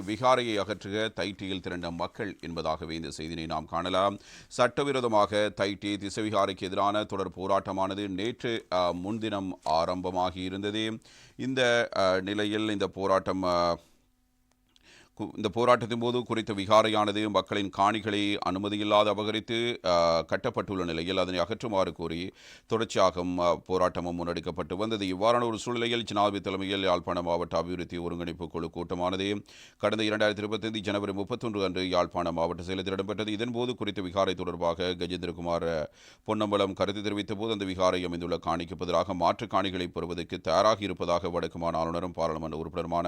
விகாரையை அகற்றுக தைட்டியில் திரண்ட மக்கள் என்பதாகவே இந்த செய்தியை நாம் காணலாம். சட்டவிரோதமாக தைட்டி திசைவிகாரைக்கு எதிரான தொடர் போராட்டமானது நேற்று முன்தினம் ஆரம்பமாகி இருந்தது. இந்த நிலையில் இந்த போராட்டம் இந்த போராட்டத்தின் போது குறித்த விகாரையானது மக்களின் காணிகளை அனுமதியில்லாத அபகரித்து கட்டப்பட்டுள்ள நிலையில் அதனை அகற்றுமாறு கோரி தொடர்ச்சியாகவும் போராட்டமும் முன்னெடுக்கப்பட்டு வந்தது. இவ்வாறான ஒரு சூழ்நிலையில் ஜனாதிபதி தலைமையில் யாழ்ப்பாண மாவட்ட அபிவிருத்தி ஒருங்கிணைப்பு குழு கூட்டமானது கடந்த இரண்டாயிரத்தி இருபத்தைந்து ஜனவரி முப்பத்தொன்று அன்று யாழ்ப்பாண மாவட்ட செயலத்தில் இடம்பெற்றது. இதன்போது குறித்த விகாரை தொடர்பாக கஜேந்திரகுமார் பொன்னம்பலம் கருத்து தெரிவித்த போது அந்த விகாரை அமைந்துள்ள காணிக்கு பதிலாக மாற்று காணிகளை பெறுவதற்கு தயாராக இருப்பதாக வடக்கு ஆளுநரும் பாராளுமன்ற உறுப்பினருமான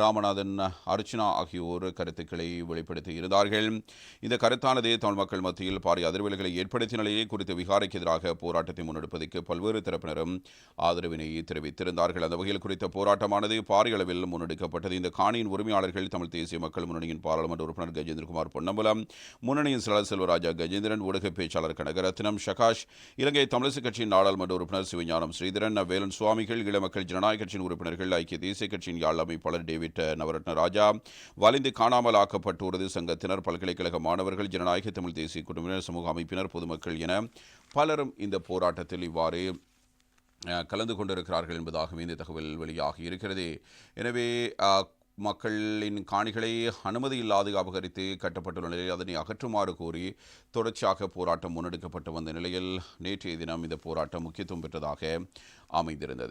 ராமநாதன் அர்ச்சனா ஆகியோர் கருத்துக்களை வெளிப்படுத்தி இருந்தார்கள். இந்த கருத்தானது தமிழ் மக்கள் மத்தியில் பாரிய அதிர்வலைகளை ஏற்படுத்திய நிலையே குறித்த விகாரைக்கு எதிராக போராட்டத்தை முன்னெடுப்பதற்கு பல்வேறு தரப்பினரும் ஆதரவினை தெரிவித்திருந்தார்கள். அந்த வகையில் குறித்த போராட்டமானது பாரிய அளவில் முன்னெடுக்கப்பட்டது. இந்த காணியின் உரிமையாளர்கள் தமிழ் தேசிய மக்கள் முன்னணியின் பாராளுமன்ற உறுப்பினர் கஜேந்திரகுமார் பொன்னம்பலம் முன்னணியின் செயலர் செல்வராஜா கஜேந்திரன் ஊடக பேச்சாளர் கனகரத்னம் ஷகாஷ் இலங்கை தமிழிசை கட்சியின் நாடாளுமன்ற உறுப்பினர் சிவஞானம் ஸ்ரீதரன் வேலன் சுவாமிகள் இளமக்கள் ஜனநாயக கட்சியின் உறுப்பினர்கள் ஐக்கிய தேசிய கட்சியின் யாழ் அமைப்பாளர் டேவிட் நவரத்ன ராஜா வலிந்து காணாமல் ஆக்கப்பட்டுள்ளது. சங்கத்தினர் பல்கலைக்கழக மாணவர்கள் ஜனநாயக தமிழ் தேசிய குழுவினர் சமூக அமைப்பினர் பொதுமக்கள் என பலரும் இந்த போராட்டத்தில் இவ்வாறு கலந்து கொண்டிருக்கிறார்கள் என்பதாகவே இந்த தகவல் வெளியாகி இருக்கிறது. எனவே மக்களின் காணிகளை அனுமதி இல்லாது அபகரித்து கட்டப்பட்டுள்ள நிலையில் அதனை அகற்றுமாறு கோரி தொடர்ச்சியாக போராட்டம் முன்னெடுக்கப்பட்டு வந்த நிலையில் நேற்றைய தினம் இந்த போராட்டம் முக்கியத்துவம் பெற்றதாக அமைந்திருந்தது.